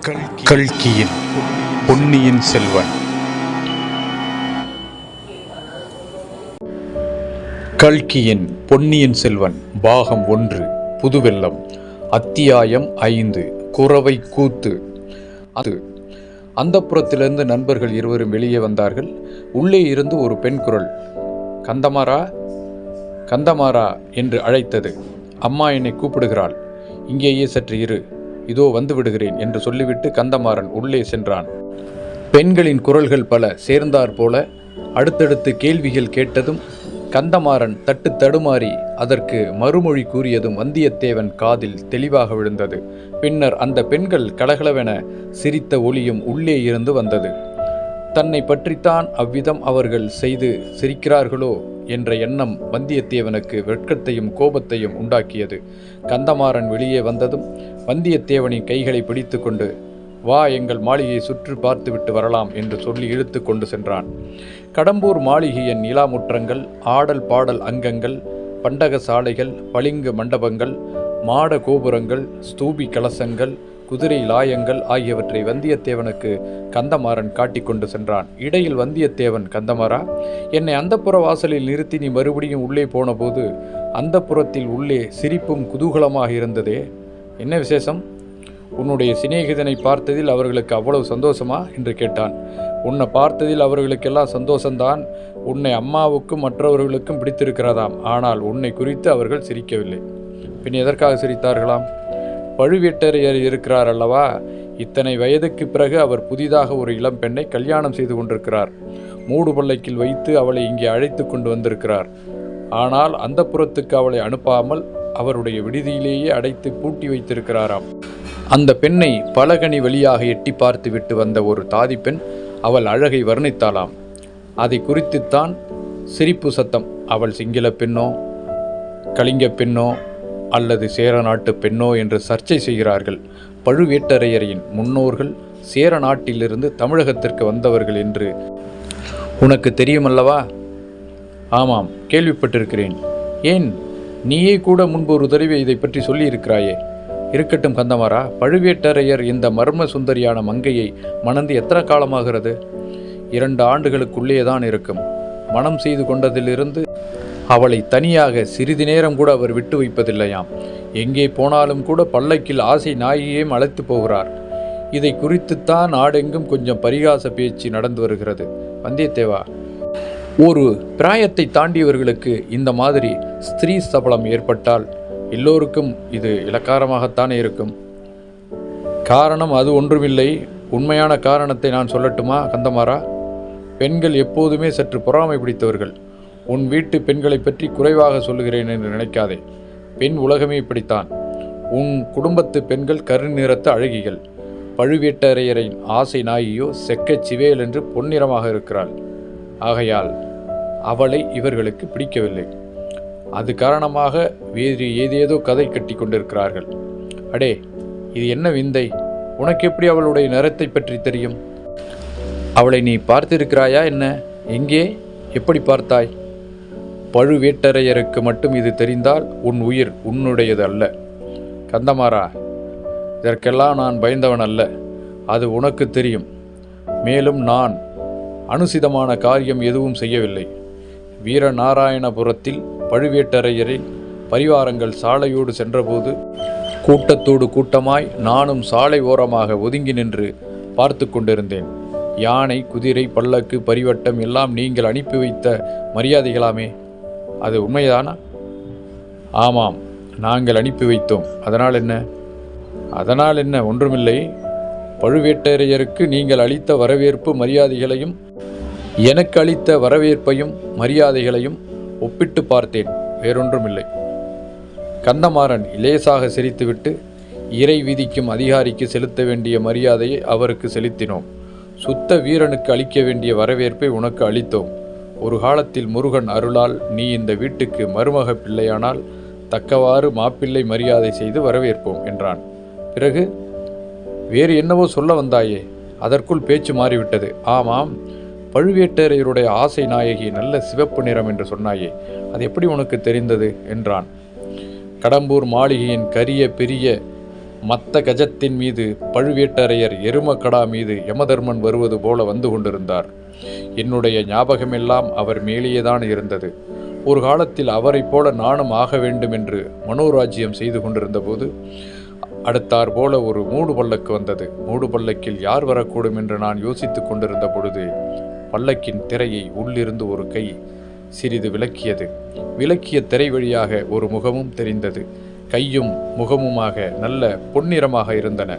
கல்கியின் பொன்னியின் செல்வன். கல்கியின் பொன்னியின் செல்வன் பாகம் ஒன்று புதுவெல்லம் அத்தியாயம் ஐந்து குறவை கூத்து. அது அந்த புறத்திலிருந்து நண்பர்கள் இருவரும் வெளியே வந்தார்கள். உள்ளே இருந்து ஒரு பெண் குரல் கந்தமாரா கந்தமாரா என்று அழைத்தது. அம்மா என்னை கூப்பிடுகிறாள். இங்கேயே சற்று இரு. இதோ வந்து விடுகிறேன் என்று சொல்லிவிட்டு கந்தமாறன் உள்ளே சென்றான். பெண்களின் குரல்கள் பல சேர்ந்தார் போல அடுத்தடுத்து கேள்விகள் கேட்டதும் கந்தமாறன் தட்டு தடுமாறி அதற்கு மறுமொழி கூறியதும் வந்தியத்தேவன் காதில் தெளிவாக விழுந்தது. பின்னர் அந்த பெண்கள் கலகலவென சிரித்த ஒளியும் உள்ளே இருந்து வந்தது. தன்னை பற்றித்தான் அவ்விதம் அவர்கள் செய்து சிரிக்கிறார்களோ என்ற எண்ணம் வந்தியத்தேவனுக்கு வெட்கத்தையும் கோபத்தையும் உண்டாக்கியது. கந்தமாறன் வெளியே வந்ததும் வந்தியத்தேவனின் கைகளை பிடித்துக்கொண்டு வா எங்கள் மாளிகையை சுற்றி பார்த்துவிட்டு வரலாம் என்று சொல்லி இழுத்து கொண்டு சென்றான். கடம்பூர் மாளிகையின் நிலாமுற்றங்கள் ஆடல் பாடல் அங்கங்கள் பண்டக சாலைகள் பளிங்கு மண்டபங்கள் மாட கோபுரங்கள் ஸ்தூபி கலசங்கள் குதிரை லாயங்கள் ஆகியவற்றை வந்தியத்தேவனுக்கு கந்தமாறன் காட்டிக் கொண்டு சென்றான். இடையில் வந்தியத்தேவன் கந்தமாறா என்னை அந்தப்புற வாசலில் நிறுத்தி நீ மறுபடியும் உள்ளே போனபோது அந்த புறத்தில் உள்ளே சிரிப்பும் குதூகலமாக இருந்ததே. என்ன விசேஷம்? உன்னுடைய சிநேகிதனை பார்த்ததில் அவர்களுக்கு அவ்வளவு சந்தோஷமா? என்று கேட்டான். உன்னை பார்த்ததில் அவர்களுக்கெல்லாம் சந்தோஷம்தான் உன்னை அம்மாவுக்கும் மற்றவர்களுக்கும் பிடித்திருக்கிறதாம். ஆனால் உன்னை குறித்து அவர்கள் சிரிக்கவில்லை. பின் எதற்காக சிரித்தார்களாம்? பழுவேட்டரையர் இருக்கிறார் அல்லவா? இத்தனை வயதுக்கு பிறகு அவர் புதிதாக ஒரு இளம் பெண்ணை கல்யாணம் செய்து கொண்டிருக்கிறார். மூடு பள்ளக்கில் வைத்து அவளை இங்கே அழைத்து கொண்டு வந்திருக்கிறார். ஆனால் அந்த புறத்துக்கு அவளை அனுப்பாமல் அவருடைய விடுதியிலேயே அடைத்து பூட்டி வைத்திருக்கிறாராம். அந்த பெண்ணை பலகனி வழியாக எட்டி பார்த்து விட்டு வந்த ஒரு தாதி பெண் அவள் அழகை வர்ணித்தாளாம். அதை குறித்துத்தான் சிரிப்பு சத்தம். அவள் சிங்கள பெண்ணோ கலிங்க பெண்ணோ அல்லது சேர நாட்டு பெண்ணோ என்று சர்ச்சை செய்கிறார்கள். பழுவேட்டரையரின் முன்னோர்கள் சேர நாட்டிலிருந்து தமிழகத்திற்கு வந்தவர்கள் என்று உனக்கு தெரியுமல்லவா? ஆமாம் கேள்விப்பட்டிருக்கிறேன். ஏன்? நீயே கூட முன்பு ஒரு தடவை இதை பற்றி சொல்லியிருக்கிறாயே. இருக்கட்டும் கந்தமாரா பழுவேட்டரையர் இந்த மர்ம சுந்தரியான மங்கையை மணந்து எத்தனை காலமாகிறது? இரண்டு ஆண்டுகளுக்குள்ளே தான் இருக்கும். மனம் செய்து கொண்டதிலிருந்து அவளை தனியாக சிறிது நேரம் கூட அவர் விட்டு வைப்பதில்லையாம். எங்கே போனாலும் கூட பல்லக்கில் ஆசை நாயகியையும் அழைத்து போகிறார். இதை குறித்துத்தான் நாடெங்கும் கொஞ்சம் பரிகாச பேச்சு நடந்து வருகிறது. வந்தியத்தேவா ஒரு பிராயத்தை தாண்டியவர்களுக்கு இந்த மாதிரி ஸ்திரீ சபலம் ஏற்பட்டால் எல்லோருக்கும் இது இலக்காரமாகத்தானே இருக்கும். காரணம் அது ஒன்றுமில்லை. உண்மையான காரணத்தை நான் சொல்லட்டுமா கந்தமாரா பெண்கள் எப்போதுமே சற்று பொறாமை பிடித்தவர்கள். உன் வீட்டு பெண்களை பற்றி குறைவாக சொல்லுகிறேன் என்று நினைக்காதே. பெண் உலகமே இப்படித்தான். உன் குடும்பத்து பெண்கள் கருநிறத்து அழகிகள். பழுவேட்டரையரின் ஆசை நாயியோ செக்கச் சிவேல் என்று பொன்னிறமாக இருக்கிறாள். ஆகையால் அவளை இவர்களுக்கு பிடிக்கவில்லை. அது காரணமாக வேறு ஏதேதோ கதை கட்டி கொண்டிருக்கிறார்கள். அடே இது என்ன விந்தை? உனக்கு எப்படி அவளுடைய நிறத்தை பற்றி தெரியும்? அவளை நீ பார்த்திருக்கிறாயா என்ன? எங்கே? எப்படி பார்த்தாய்? பழுவேட்டரையருக்கு மட்டும் இது தெரிந்தால் உன் உயிர் உன்னுடையது அல்ல. கந்தமாரா இதற்கெல்லாம் நான் பயந்தவன் அல்ல. அது உனக்கு தெரியும். மேலும் நான் அனுசிதமான காரியம் எதுவும் செய்யவில்லை. வீரநாராயணபுரத்தில் பழுவேட்டரையரின் பரிவாரங்கள் சாலையோடு சென்றபோது கூட்டத்தோடு கூட்டமாய் நானும் சாலை ஓரமாக ஒதுங்கி நின்று பார்த்து கொண்டிருந்தேன். யானை குதிரை பல்லக்கு பரிவட்டம் எல்லாம் நீங்கள் அனுப்பி வைத்த மரியாதைகளாமே. அது உண்மைதானா? ஆமாம் நாங்கள் அனுப்பி வைத்தோம். அதனால் என்ன? அதனால் என்ன? ஒன்றுமில்லை. பழுவேட்டரையருக்கு நீங்கள் அளித்த வரவேற்பு மரியாதைகளையும் எனக்கு அளித்த வரவேற்பையும் மரியாதைகளையும் ஒப்பிட்டு பார்த்தேன். வேறொன்றுமில்லை. கந்தமாறன் இலேசாக சிரித்துவிட்டு இறை விதிக்கும் அதிகாரிக்கு செலுத்த வேண்டிய மரியாதையை அவருக்கு செலுத்தினோம். சுத்த வீரனுக்கு அளிக்க வேண்டிய வரவேற்பை உனக்கு அளித்தோம். ஒரு காலத்தில் முருகன் அருளால் நீ இந்த வீட்டுக்கு மருமக பிள்ளையானால் தக்கவாறு மாப்பிள்ளை மரியாதை செய்து வரவேற்போம் என்றான். பிறகு வேறு என்னவோ சொல்ல வந்தாயே அதற்குள் பேச்சு மாறிவிட்டது. ஆமாம் பழுவேட்டரையருடைய ஆசை நாயகி நல்ல சிவப்பு நிறம் என்று சொன்னாயே அது எப்படி உனக்கு தெரிந்தது? என்றான். கடம்பூர் மாளிகையின் கரிய பெரிய மத்த கஜத்தின் மீது பழுவேட்டரையர் எருமக்கடா மீது யமதர்மன் வருவது போல வந்து கொண்டிருந்தார். என்னுடைய ஞாபகமெல்லாம் அவர் மேலேயேதான் இருந்தது. ஒரு காலத்தில் அவரைப் போல நானும் ஆக வேண்டும் என்று மனோராஜ்யம் செய்து கொண்டிருந்தபோது அடுத்தார் போல ஒரு மூடு பல்லக்கு வந்தது. மூடு பல்லக்கில் யார் வரக்கூடும் என்று நான் யோசித்துக் கொண்டிருந்த பொழுது பல்லக்கின் திரையை உள்ளிருந்து ஒரு கை சிறிது விலக்கியது விளக்கிய திரை வழியாக ஒரு முகமும் தெரிந்தது. கையும் முகமுமாக நல்ல பொன்னிறமாக இருந்தன.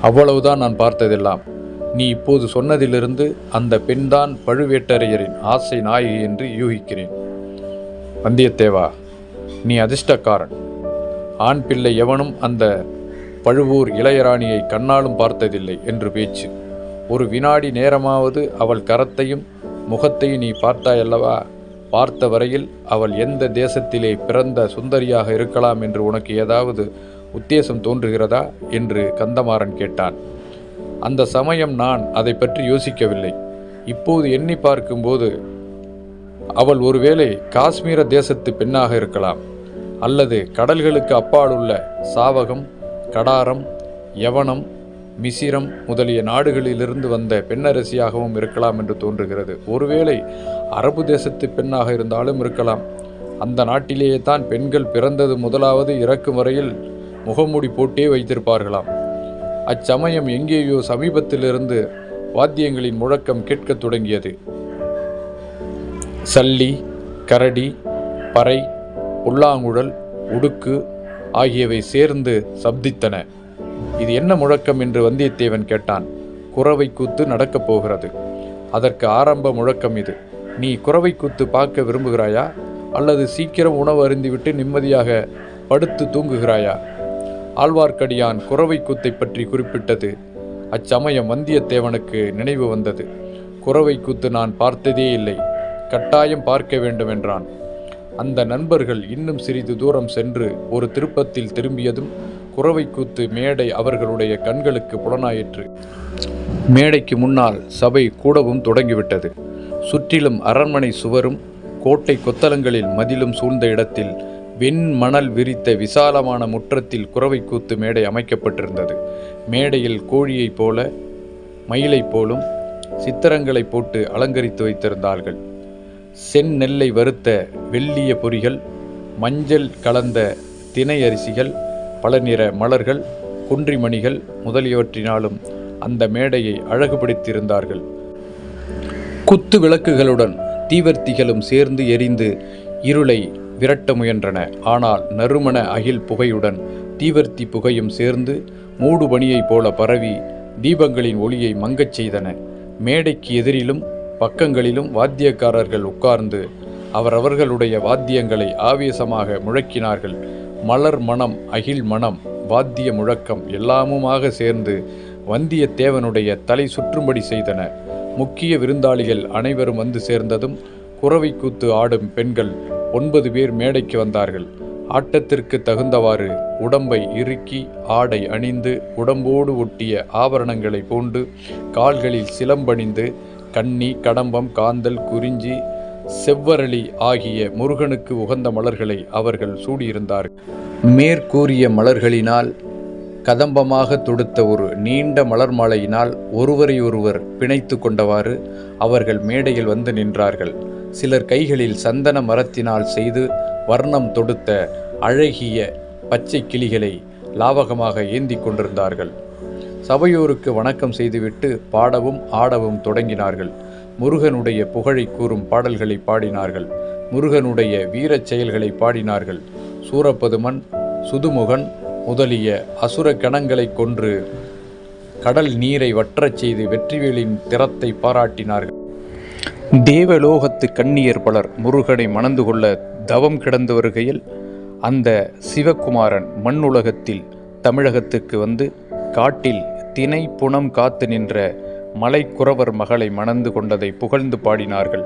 அவ்வளவுதான் நான் பார்த்ததெல்லாம். நீ இப்போது சொன்னதிலிருந்து அந்த பெண்தான் பழுவேட்டரையரின் ஆசை நாயகி என்று யூகிக்கிறேன். வந்தியத்தேவா நீ அதிர்ஷ்டக்காரன். ஆண் பிள்ளை எவனும் அந்த பழுவூர் இளையராணியை கண்ணாலும் பார்த்ததில்லை என்று பேச்சு. ஒரு வினாடி நேரமாவது அவள் கரத்தையும் முகத்தையும் நீ பார்த்தாயல்லவா? பார்த்த வரையில் அவள் எந்த தேசத்திலே பிறந்த சுந்தரியாக இருக்கலாம் என்று உனக்கு ஏதாவது உத்தேசம் தோன்றுகிறதா? என்று கந்தமாறன் கேட்டான். அந்த சமயம் நான் அதை பற்றி யோசிக்கவில்லை. இப்போது எண்ணி பார்க்கும்போது அவள் ஒருவேளை காஷ்மீர தேசத்து பெண்ணாக இருக்கலாம். அல்லது கடல்களுக்கு அப்பாலுள்ள சாவகம் கடாரம் யவனம் மிசிரம் முதலிய நாடுகளிலிருந்து வந்த பெண்ணரசியாகவும் இருக்கலாம் என்று தோன்றுகிறது. ஒருவேளை அரபு தேசத்து பெண்ணாக இருந்தாலும் இருக்கலாம். அந்த நாட்டிலேயே தான் பெண்கள் பிறந்தது முதலாவது இறக்கும் வரையில் முகமூடி போட்டே வைத்திருப்பார்களாம். அச்சமயம் எங்கேயோ சமீபத்திலிருந்து வாத்தியங்களின் முழக்கம் கேட்கத் தொடங்கியது. சல்லி கரடி பறை புல்லாங்குழல் உடுக்கு ஆகியவை சேர்ந்து சப்தித்தன. இது என்ன முழக்கம் என்று வந்தியத்தேவன் கேட்டான். குறவை கூத்து நடக்கப் போகிறது. அதற்கு ஆரம்ப முழக்கம் இது. நீ குறவை கூத்து பார்க்க விரும்புகிறாயா? அல்லது சீக்கிரம் உணவு அருந்திவிட்டு நிம்மதியாக படுத்து தூங்குகிறாயா? ஆழ்வார்க்கடியான் குறவை கூத்தை பற்றி குறிப்பிட்டது. அச்சமயம் வந்தியத்தேவனுக்கு நினைவு வந்தது. குறவை கூத்து நான் பார்த்ததே இல்லை. கட்டாயம் பார்க்க வேண்டும் என்றான் அந்த நண்பர்கள் இன்னும் சிறிது தூரம் சென்று ஒரு திருப்பத்தில் திரும்பியதும் குறவை கூத்து மேடை அவர்களுடைய கண்களுக்கு புலனாயிற்று. மேடைக்கு முன்னால் சபை கூடவும் தொடங்கிவிட்டது. சுற்றிலும் அரண்மனை சுவரும் கோட்டை கொத்தலங்களில் மதிலும் சூழ்ந்த இடத்தில் வெண்மணல் விரித்த விசாலமான முற்றத்தில் குறவை கூத்து மேடை அமைக்கப்பட்டிருந்தது. மேடையில் கோழியைப் போல மயிலைப் போலும் சித்திரங்களை போட்டு அலங்கரித்து வைத்திருந்தார்கள். செந்நெல்லை வறுத்த வெள்ளிய பொறிகள் மஞ்சள் கலந்த தினை அரிசிகள் பல நிற மலர்கள் குன்றிமணிகள் முதலியவற்றினாலும் அந்த மேடையை அழகுபடுத்தியிருந்தார்கள். குத்து விளக்குகளுடன் தீவர்த்திகளும் சேர்ந்து எரிந்து இருளை விரட்ட முயன்றன. ஆனால் நறுமண அகில் புகையுடன் தீவர்த்தி புகையும் சேர்ந்து மூடுபணியைப் போல பரவி தீபங்களின் ஒளியை மங்கச் செய்தன. மேடைக்கு எதிரிலும் பக்கங்களிலும் வாத்தியக்காரர்கள் உட்கார்ந்து அவரவர்களுடைய வாத்தியங்களை ஆவேசமாக முழக்கினார்கள். மலர் மணம் அகில் மணம் வாத்திய முழக்கம் எல்லாமுமாக சேர்ந்து வந்தியத்தேவனுடைய தலை சுற்றும்படி செய்தன. முக்கிய விருந்தாளிகள் அனைவரும் வந்து சேர்ந்ததும் குறவை கூத்து ஆடும் பெண்கள் ஒன்பது பேர் மேடைக்கு வந்தார்கள். ஆட்டத்திற்கு தகுந்தவாறு உடம்பை இறுக்கி ஆடை அணிந்து உடம்போடு ஒட்டிய ஆபரணங்களை பூண்டு கால்களில் சிலம்பணிந்து கன்னி கடம்பம் காந்தல் குறிஞ்சி செவ்வரளி ஆகிய முருகனுக்கு உகந்த மலர்களை அவர்கள் சூடியிருந்தார்கள். மேற்கூறிய மலர்களினால் கதம்பமாக தொடுத்த ஒரு நீண்ட மலர் மாலையினால் ஒருவரையொருவர் பிணைத்து கொண்டவாறு அவர்கள் மேடையில் வந்து நின்றார்கள். சிலர் கைகளில் சந்தன மரத்தினால் செய்து வர்ணம் தொடுத்த அழகிய பச்சை கிளிகளை லாவகமாக ஏந்தி கொண்டிருந்தார்கள். சபையோருக்கு வணக்கம் செய்துவிட்டு பாடவும் ஆடவும் தொடங்கினார்கள். முருகனுடைய புகழை கூறும் பாடல்களை பாடினார்கள். முருகனுடைய வீரச் செயல்களை பாடினார்கள். சூரப்பதுமன் சுதுமுகன் முதலிய அசுர கணங்களை கொன்று கடல் நீரை வற்றச் செய்து வெற்றிவேலின் திறத்தை பாராட்டினார்கள். தேவலோகத்து கண்ணியர் பலர் முருகனை மணந்து கொள்ள தவம் கிடந்து வருகையில் அந்த சிவகுமாரன் மண்ணுலகத்தில் தமிழகத்துக்கு வந்து காட்டில் தினை புனம் காத்து நின்ற மலைக்குறவர் மகளை மணந்து கொண்டதை புகழ்ந்து பாடினார்கள்.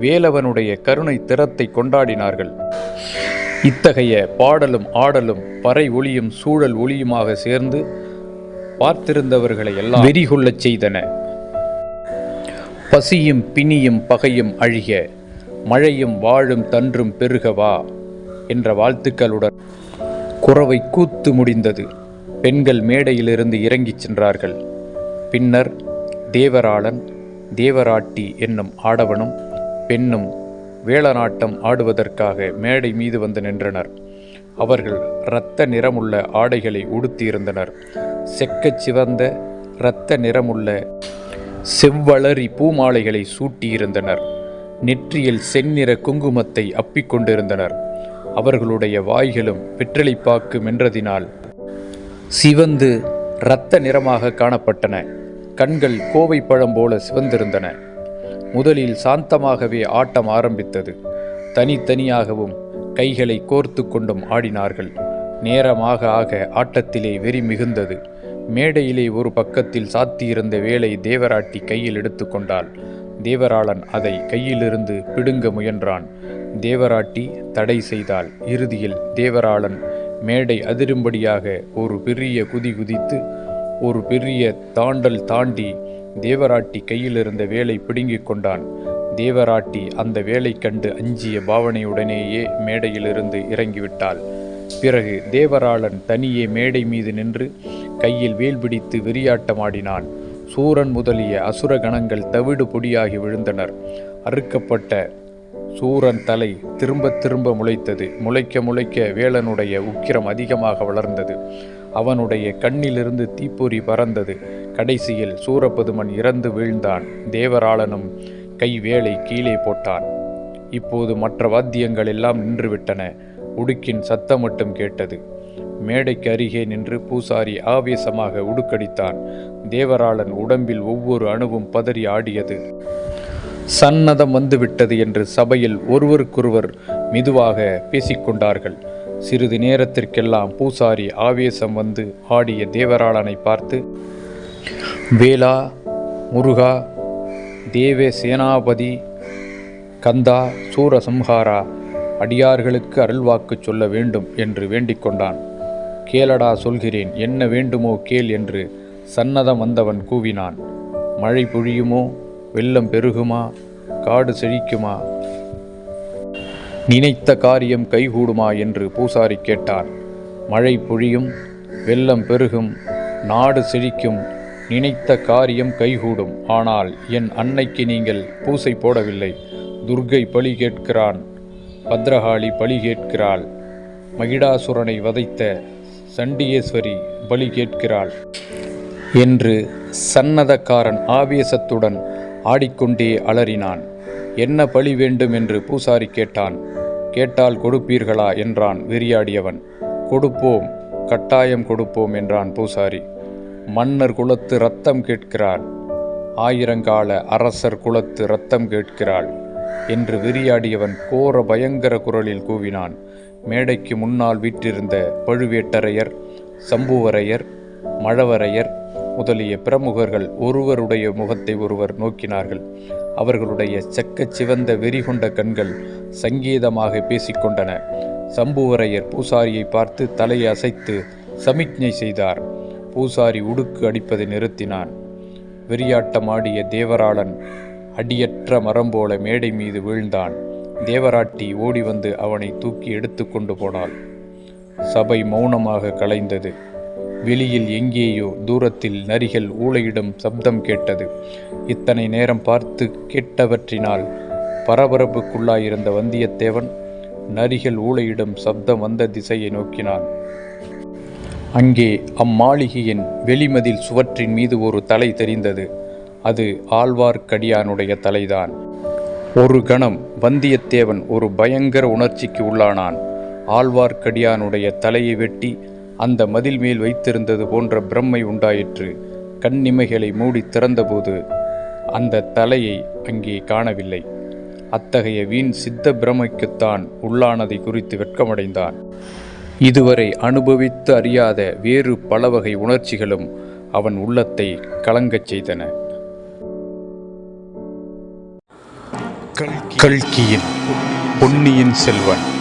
வேலவனுடைய கருணை திறத்தை கொண்டாடினார்கள். இத்தகைய பாடலும் ஆடலும் பறை ஒளியும் சூழல் ஒளியுமாக சேர்ந்து பார்த்திருந்தவர்களை எல்லாம் வெறிகொள்ளச் செய்தன. பசியும் பிணியும் பகையும் அழிக மழையும் வாழும் தன்றும் பெருகவா என்ற வாழ்த்துக்களுடன் குறவை கூத்து முடிந்தது. பெண்கள் மேடையிலிருந்து இறங்கிச் சென்றார்கள். பின்னர் தேவராளன் தேவராட்டி என்னும் ஆடவனும் பெண்ணும் வேளநாட்டம் ஆடுவதற்காக மேடை மீது வந்து நின்றனர். அவர்கள் இரத்த நிறமுள்ள ஆடைகளை உடுத்தியிருந்தனர். செக்கச் சிவந்த இரத்த நிறமுள்ள செவ்வளரி பூமாலைகளை சூட்டியிருந்தனர். நெற்றியில் செந்நிற குங்குமத்தை அப்பிக்கொண்டிருந்தனர் அவர்களுடைய வாய்களும் வெற்றிலைப்பாக்கு மென்றதினால் சிவந்து இரத்த நிறமாக காணப்பட்டன. கண்கள் கோவை பழம் போல சிவந்திருந்தன. முதலில் சாந்தமாகவே ஆட்டம் ஆரம்பித்தது. தனித்தனியாகவும் கைகளை கோர்த்து கொண்டும் ஆடினார்கள். நேரமாக ஆக ஆட்டத்திலே வெறி மிகுந்தது. மேடையிலே ஒரு பக்கத்தில் சாத்தியிருந்த வேலை தேவராட்டி கையில் எடுத்துக்கொண்டாள் தேவராளன் அதை கையிலிருந்து பிடுங்க முயன்றான். தேவராட்டி தடை செய்தாள். இறுதியில் தேவராளன் மேடை அதிரும்படியாக ஒரு பெரிய குதி குதித்து ஒரு பெரிய தாண்டல் தாண்டி தேவராட்டி கையிலிருந்த வேலை பிடுங்கிக் கொண்டான். தேவராட்டி அந்த வேலை கண்டு அஞ்சிய பாவனையுடனேயே மேடையிலிருந்து இறங்கிவிட்டாள். பிறகு தேவராளன் தனியே மேடை மீது நின்று கையில் வேல் பிடித்து வெறியாட்டமாடினான். சூரன் முதலிய அசுர கணங்கள் தவிடு பொடியாகி விழுந்தனர். அறுக்கப்பட்ட சூரன் தலை திரும்ப திரும்ப முளைத்தது. முளைக்க முளைக்க வேலனுடைய உக்கிரம் அதிகமாக வளர்ந்தது. அவனுடைய கண்ணிலிருந்து தீப்பொறி பறந்தது. கடைசியில் சூரபதுமன் இறந்து வீழ்ந்தான். தேவராளனும் கைவேளை கீழே போட்டான். இப்போது மற்ற வாத்தியங்கள் எல்லாம் நின்றுவிட்டன. உடுக்கின் சத்தம் மட்டும் கேட்டது. மேடைக்கு அருகே நின்று பூசாரி ஆவேசமாக உடுக்கடித்தான். தேவராளன் உடம்பில் ஒவ்வொரு அணுவும் பதறி ஆடியது. சன்னதம் வந்துவிட்டது என்று சபையில் ஒருவருக்கொருவர் மெதுவாக பேசிக்கொண்டார்கள். சிறிது நேரத்திற்கெல்லாம் பூசாரி ஆவேசம் வந்து ஆடிய தேவராளனை பார்த்து வேலா முருகா தேவே சேனாபதி கந்தா சூரசம்ஹாரா அடியார்களுக்கு அருள்வாக்கு சொல்ல வேண்டும் என்று வேண்டிக் கொண்டான். கேளடா சொல்கிறேன் என்ன வேண்டுமோ கேள் என்று சன்னதம் வந்தவன் கூவினான். மழை பொழியுமோ? வெள்ளம் பெருகுமா? காடு செழிக்குமா? நினைத்த காரியம் கைகூடுமா? என்று பூசாரி கேட்டான். மழை பொழியும் வெள்ளம் பெருகும் நாடு செழிக்கும் நினைத்த காரியம் கைகூடும். ஆனால் என் அன்னைக்கு நீங்கள் பூசை போடவில்லை. துர்கை பலி கேட்கிறான். பத்ரகாளி பலி கேட்கிறாள். மகிடாசுரனை வதைத்த சண்டிகேஸ்வரி பலி கேட்கிறாள். என்று சன்னதக்காரன் ஆவேசத்துடன் ஆடிக்கொண்டே அலறினான். என்ன பழி வேண்டும்? என்று பூசாரி கேட்டான். கேட்டால் கொடுப்பீர்களா? என்றான் வெறியாடியவன். கொடுப்போம் கட்டாயம் கொடுப்போம் என்றான் பூசாரி. மன்னர் குலத்து ரத்தம் கேட்கிறாள். ஆயிரங்கால அரசர் குலத்து ரத்தம் கேட்கிறாள். என்று வெறியாடியவன் கோர பயங்கர குரலில் கூவினான். மேடைக்கு முன்னால் வீற்றிருந்த பழுவேட்டரையர் சம்புவரையர் மழவரையர் முதலிய பிரமுகர்கள் ஒருவருடைய முகத்தை ஒருவர் நோக்கினார்கள். அவர்களுடைய செக்கச் சிவந்த வெறிகொண்ட கண்கள் சங்கீதமாக பேசிக்கொண்டன. சம்புவரையர் பூசாரியை பார்த்து தலையை அசைத்து சமிக்ஞை செய்தார். பூசாரி உடுக்கு அடிப்பதை நிறுத்தினான். வெறியாட்டமாடிய தேவராளன் அடியற்ற மரம் போல மேடை மீது வீழ்ந்தான். தேவராட்டி ஓடி வந்து அவனை தூக்கி எடுத்து கொண்டு போனாள். சபை மௌனமாக கலைந்தது. வெளியில் எங்கேயோ தூரத்தில் நரிகள் ஊளையிடும் சப்தம் கேட்டது. இத்தனை நேரம் பார்த்து கேட்டவற்றினால் பரபரப்புக்குள்ளாயிருந்த வந்தியத்தேவன் நரிகள் ஊளையிடும் சப்தம் வந்த திசையை நோக்கினான். அங்கே அம்மாளிகையின் வெளிமதில் சுவற்றின் மீது ஒரு தலை தெரிந்தது. அது ஆழ்வார்க்கடியானுடைய தலைதான். ஒரு கணம் வந்தியத்தேவன் ஒரு பயங்கர உணர்ச்சிக்கு உள்ளானான். ஆழ்வார்க்கடியானுடைய தலையை வெட்டி அந்த மதில் மேல் வைத்திருந்தது போன்ற பிரம்மை உண்டாயிற்று. கண்ணிமைகளை மூடி திறந்தபோது அந்த தலையை அங்கே காணவில்லை. அத்தகைய வீண் சித்த பிரமைக்குத்தான் உள்ளானதை குறித்து வெட்கமடைந்தான். இதுவரை அனுபவித்து அறியாத வேறு பல வகை உணர்ச்சிகளும் அவன் உள்ளத்தை கலங்கச் செய்தன. கல்கியின் பொன்னியின் செல்வன்.